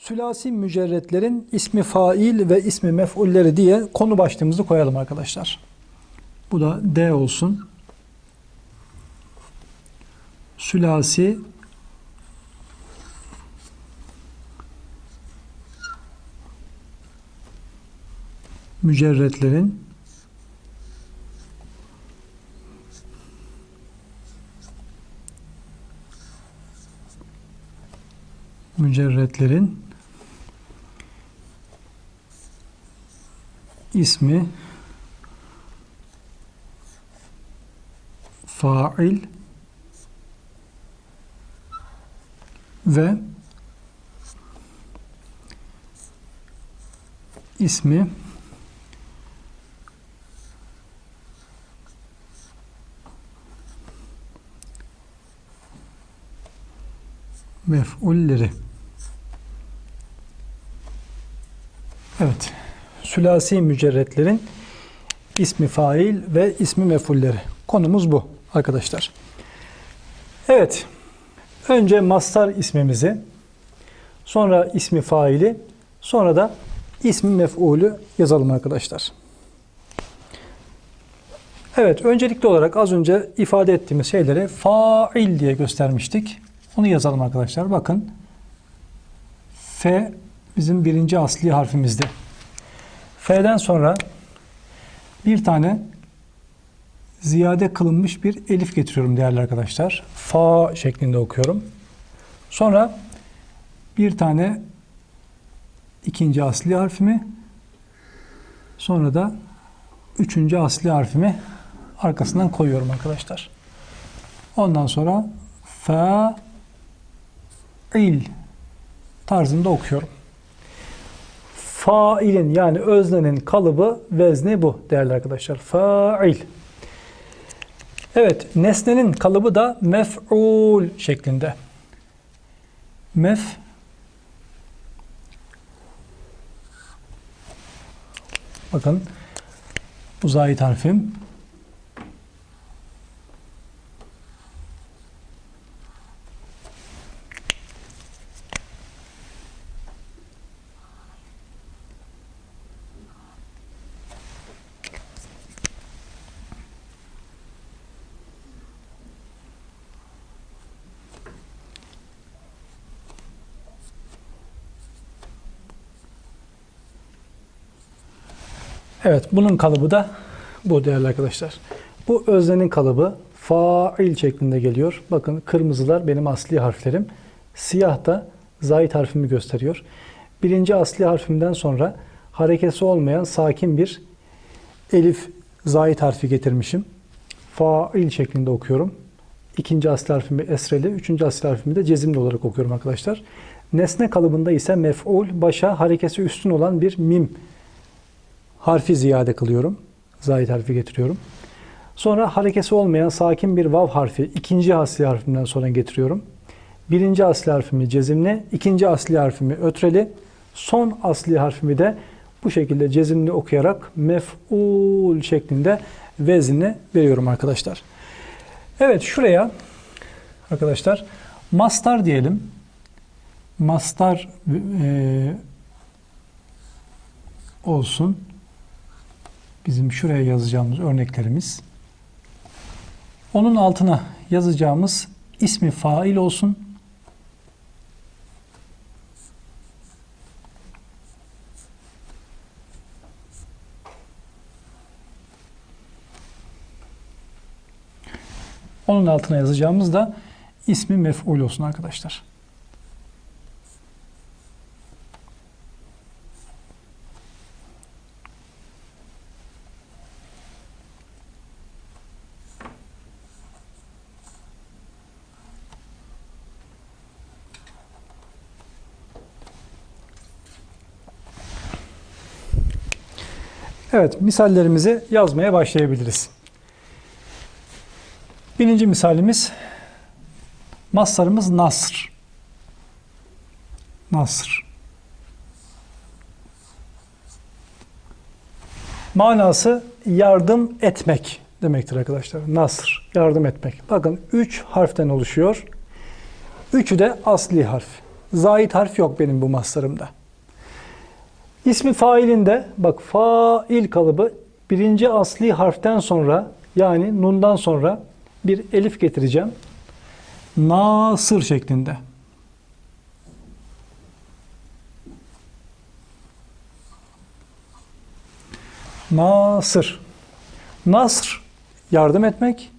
Sülasi mücerretlerin ismi fail ve ismi mef'ulleri diye konu başlığımızı koyalım arkadaşlar. Bu da D olsun. Sülasi mücerretlerin mücerretlerin ismi fail ve ismi mef'ulleri. Evet. Sülasi mücerretlerin ismi fail ve ismi mef'ulleri. Konumuz bu arkadaşlar. Evet. Önce mastar ismimizi, sonra ismi faili, sonra da ismi mef'ulü yazalım arkadaşlar. Evet, öncelikli olarak az önce ifade ettiğimiz şeyleri fail diye göstermiştik. Onu yazalım arkadaşlar. Bakın. F bizim birinci asli harfimizdi. F'den sonra bir tane ziyade kılınmış bir elif getiriyorum değerli arkadaşlar. Fa şeklinde okuyorum. Sonra bir tane ikinci asli harfimi sonra da üçüncü asli harfimi arkasından koyuyorum arkadaşlar. Ondan sonra fa il tarzında okuyorum. Failin yani öznenin kalıbı vezni bu değerli arkadaşlar. Fail. Evet, nesnenin kalıbı da mef'ul şeklinde. Mef Bakın bu zahit harfim. Evet, bunun kalıbı da bu değerli arkadaşlar. Bu öznenin kalıbı fail şeklinde geliyor. Bakın kırmızılar benim asli harflerim. Siyah da zahit harfimi gösteriyor. Birinci asli harfimden sonra harekesi olmayan sakin bir elif zahit harfi getirmişim. Fail şeklinde okuyorum. İkinci asli harfimi esreli, üçüncü asli harfimi de cezimli olarak okuyorum arkadaşlar. Nesne kalıbında ise mef'ul, başa harekesi üstün olan bir mim harfi ziyade kılıyorum. Zahid harfi getiriyorum. Sonra harekesi olmayan sakin bir vav harfi ikinci asli harfimden sonra getiriyorum. Birinci asli harfimi cezimli, ikinci asli harfimi ötreli, son asli harfimi de bu şekilde cezimli okuyarak mef'ul şeklinde vezni veriyorum arkadaşlar. Evet şuraya arkadaşlar mastar diyelim. Mastar e, olsun bizim şuraya yazacağımız örneklerimiz. Onun altına yazacağımız ismi fail olsun. Onun altına yazacağımız da ismi mef'ul olsun arkadaşlar. Evet, misallerimizi yazmaya başlayabiliriz. Birinci misalimiz maslarımız nasr. Nasr. Manası yardım etmek demektir arkadaşlar. Nasr, yardım etmek. Bakın üç harften oluşuyor. Üçü de asli harf. Zait harf yok benim bu maslarımda. İsmi failinde bak fail kalıbı birinci asli harften sonra yani nundan sonra bir elif getireceğim. Nasır şeklinde. Nasır. Nasr yardım etmek.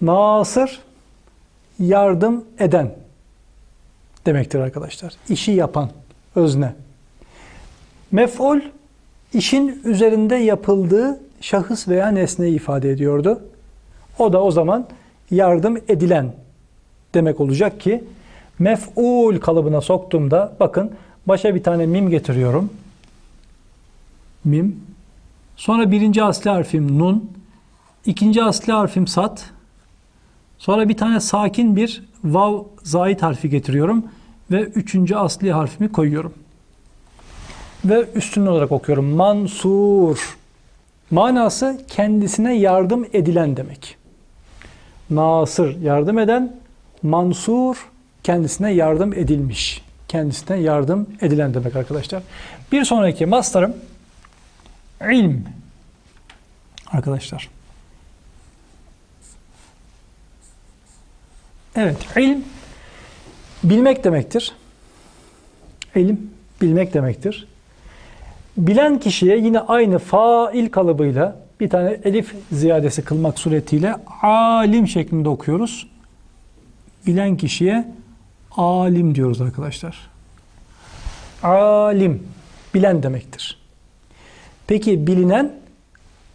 Nasır yardım eden demektir arkadaşlar. İşi yapan özne. Mef'ul işin üzerinde yapıldığı şahıs veya nesneyi ifade ediyordu. O da o zaman yardım edilen demek olacak ki mef'ul kalıbına soktuğumda bakın başa bir tane mim getiriyorum. Mim. Sonra birinci asli harfim nun. ikinci asli harfim sat. Sonra bir tane sakin bir vav zait harfi getiriyorum ve üçüncü asli harfimi koyuyorum. Ve üstün olarak okuyorum. Mansur. Manası kendisine yardım edilen demek. Nasır yardım eden, Mansur kendisine yardım edilmiş. Kendisine yardım edilen demek arkadaşlar. Bir sonraki mastarım ilm. Arkadaşlar. Evet, ilm bilmek demektir. İlim bilmek demektir. Bilen kişiye yine aynı fail kalıbıyla bir tane elif ziyadesi kılmak suretiyle alim şeklinde okuyoruz. Bilen kişiye alim diyoruz arkadaşlar. Alim bilen demektir. Peki bilinen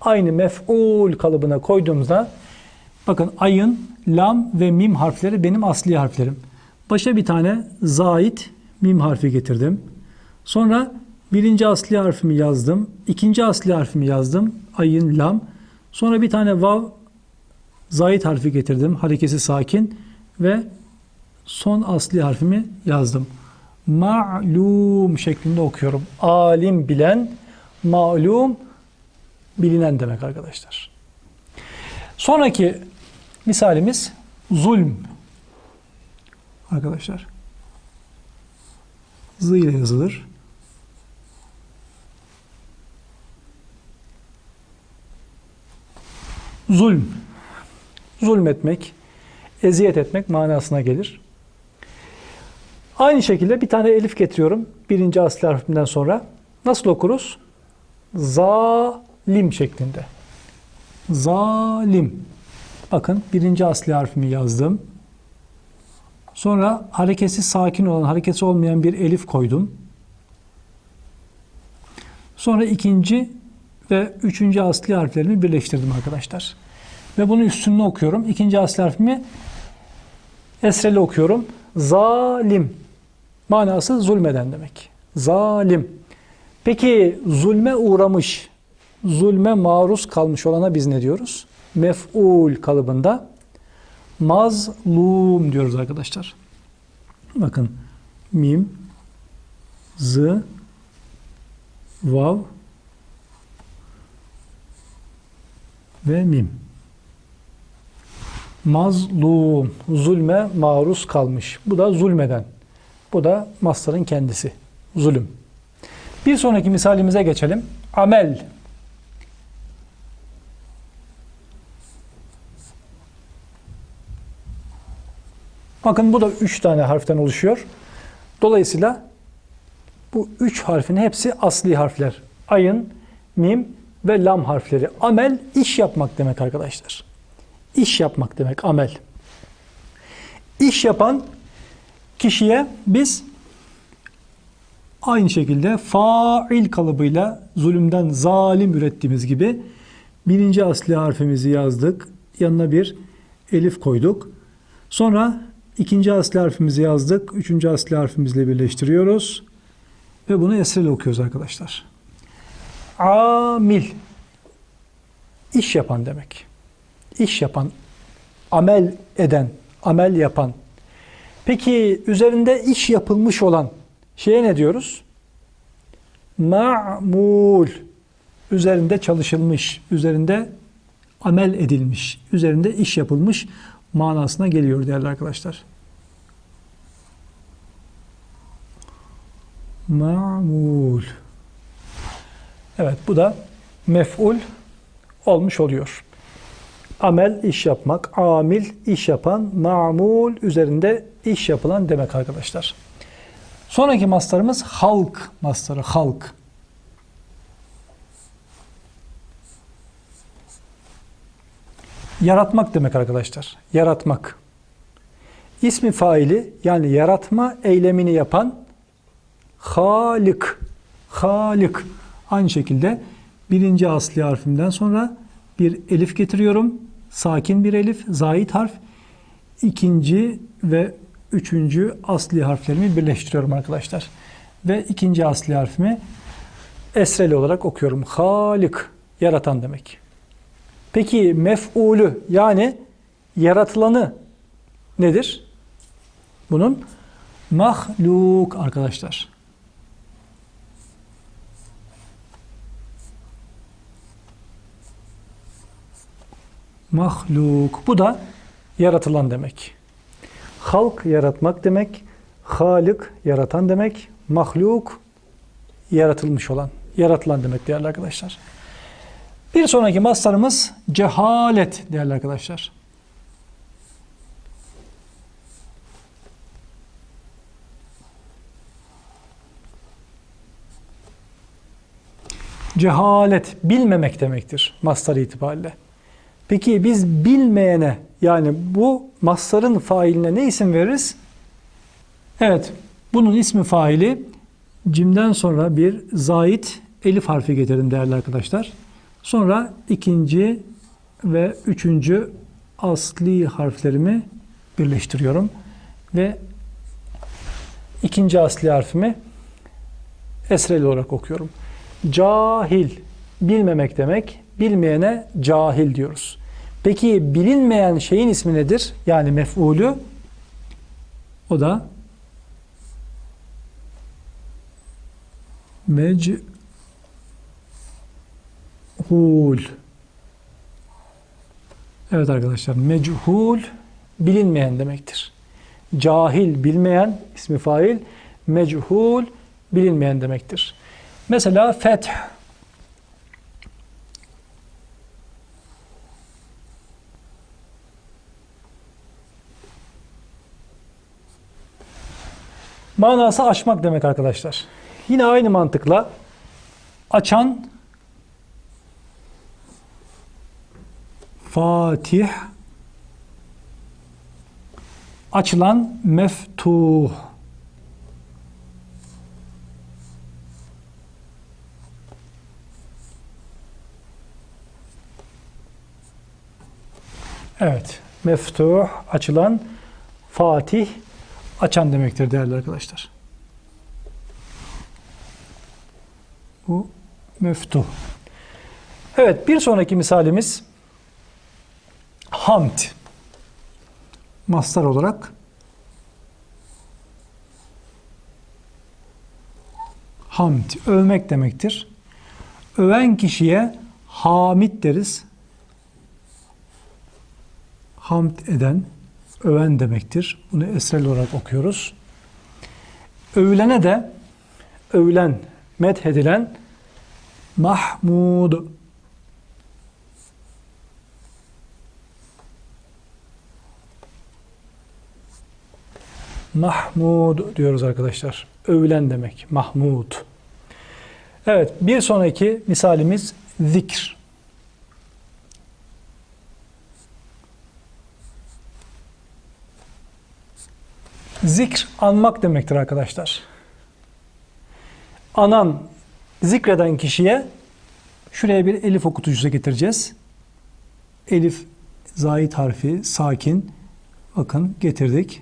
aynı mef'ul kalıbına koyduğumuzda bakın ayın, lam ve mim harfleri benim asli harflerim. Başa bir tane zait mim harfi getirdim. Sonra birinci asli harfimi yazdım. ikinci asli harfimi yazdım. Ayın, lam. Sonra bir tane vav zait harfi getirdim. Harekesi sakin ve son asli harfimi yazdım. Ma'lum şeklinde okuyorum. Alim bilen, malum bilinen demek arkadaşlar. Sonraki misalimiz zulm. Arkadaşlar. Z ile yazılır. Zulm. Zulmetmek, eziyet etmek manasına gelir. Aynı şekilde bir tane elif getiriyorum. Birinci asli harfimden sonra. Nasıl okuruz? Zalim şeklinde. Zalim. Bakın birinci asli harfimi yazdım. Sonra harekesi sakin olan, harekesi olmayan bir elif koydum. Sonra ikinci ve üçüncü asli harflerimi birleştirdim arkadaşlar. Ve bunu üstünde okuyorum. İkinci asli harfimi esreli okuyorum. Zalim. Manası zulmeden demek. Zalim. Peki zulme uğramış, zulme maruz kalmış olana biz ne diyoruz? Mef'ul kalıbında mazlum diyoruz arkadaşlar. Bakın mim, z, vav ve mim. Mazlum, zulme maruz kalmış. Bu da zulmeden. Bu da masların kendisi. Zulüm. Bir sonraki misalimize geçelim. Amel. Bakın bu da üç tane harften oluşuyor. Dolayısıyla bu üç harfin hepsi asli harfler. Ayın, mim ve lam harfleri. Amel iş yapmak demek arkadaşlar. İş yapmak demek amel. İş yapan kişiye biz aynı şekilde fail kalıbıyla zulümden zalim ürettiğimiz gibi birinci asli harfimizi yazdık. Yanına bir elif koyduk. Sonra ikinci asli harfimizi yazdık. Üçüncü asli harfimizle birleştiriyoruz. Ve bunu esrele okuyoruz arkadaşlar. Amil. İş yapan demek. İş yapan, amel eden, amel yapan. Peki üzerinde iş yapılmış olan şeye ne diyoruz? Ma'mul. Üzerinde çalışılmış, üzerinde amel edilmiş, üzerinde iş yapılmış manasına geliyor değerli arkadaşlar. Ma'mul. Evet bu da mef'ul olmuş oluyor. Amel iş yapmak, amil iş yapan, ma'mul üzerinde iş yapılan demek arkadaşlar. Sonraki mastarımız halk mastarı, halk. Yaratmak demek arkadaşlar. Yaratmak. İsmi faili yani yaratma eylemini yapan Halik. Halik. Aynı şekilde birinci asli harfimden sonra bir elif getiriyorum. Sakin bir elif, zait harf. İkinci ve üçüncü asli harflerimi birleştiriyorum arkadaşlar. Ve ikinci asli harfimi esreli olarak okuyorum. Halik, yaratan demek. Peki mef'ulü yani yaratılanı nedir? Bunun mahluk arkadaşlar. Mahluk. Bu da yaratılan demek. Halk yaratmak demek. Halik yaratan demek. Mahluk yaratılmış olan, yaratılan demek değerli arkadaşlar. Bir sonraki maslarımız cehalet değerli arkadaşlar. Cehalet bilmemek demektir mastar itibariyle. Peki biz bilmeyene yani bu mastarın failine ne isim veririz? Evet, bunun ismi faili cimden sonra bir zait elif harfi getirdim değerli arkadaşlar. Sonra ikinci ve üçüncü asli harflerimi birleştiriyorum ve ikinci asli harfimi esreli olarak okuyorum. Cahil, bilmemek demek. Bilmeyene cahil diyoruz. Peki bilinmeyen şeyin ismi nedir? Yani mef'ulü. O da mechul. Evet arkadaşlar mechul bilinmeyen demektir. Cahil bilmeyen ismi fail, mechul bilinmeyen demektir. Mesela feth Manası açmak demek arkadaşlar. Yine aynı mantıkla açan Fatih açılan meftuh Evet. Meftuh açılan Fatih açan demektir değerli arkadaşlar. Bu meftuh. Evet bir sonraki misalimiz hamd. Mastar olarak hamd övmek demektir. Öven kişiye hamid deriz. Hamd eden, öven demektir. Bunu esrel olarak okuyoruz. Övülene de övülen, methedilen Mahmud. Mahmud diyoruz arkadaşlar. Övülen demek. Mahmud. Evet, bir sonraki misalimiz zikr. Zikr anmak demektir arkadaşlar. Anan, zikreden kişiye şuraya bir elif okutucusu getireceğiz. Elif zait harfi sakin. Bakın getirdik.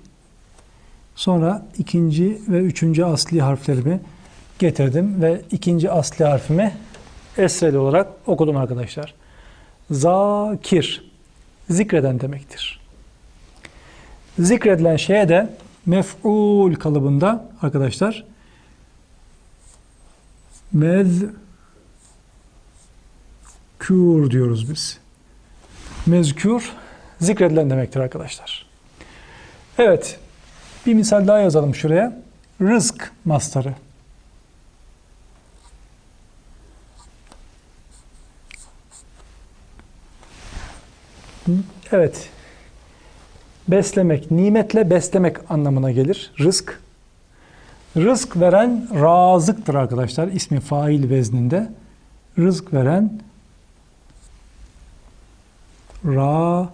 Sonra ikinci ve üçüncü asli harflerimi getirdim ve ikinci asli harfimi esreli olarak okudum arkadaşlar. Zakir, zikreden demektir. Zikredilen şeye de mef'ul kalıbında arkadaşlar mezkür diyoruz biz. Mezkür zikredilen demektir arkadaşlar. Evet. Bir misal daha yazalım şuraya. Rızk mastarı. Evet. Beslemek, nimetle beslemek anlamına gelir. Rızk. Rızk veren razıktır arkadaşlar. İsmi fail vezninde. Rızk veren razık.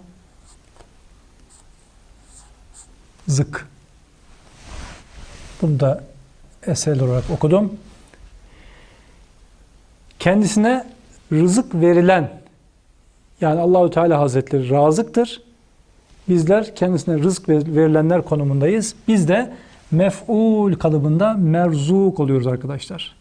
Bunu da eser olarak okudum. Kendisine rızık verilen yani Allahü Teala Hazretleri razıktır. Bizler kendisine rızık ver- verilenler konumundayız. Biz de mef'ul kalıbında merzuk oluyoruz arkadaşlar.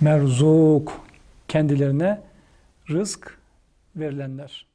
Merzuk kendilerine rızk verilenler.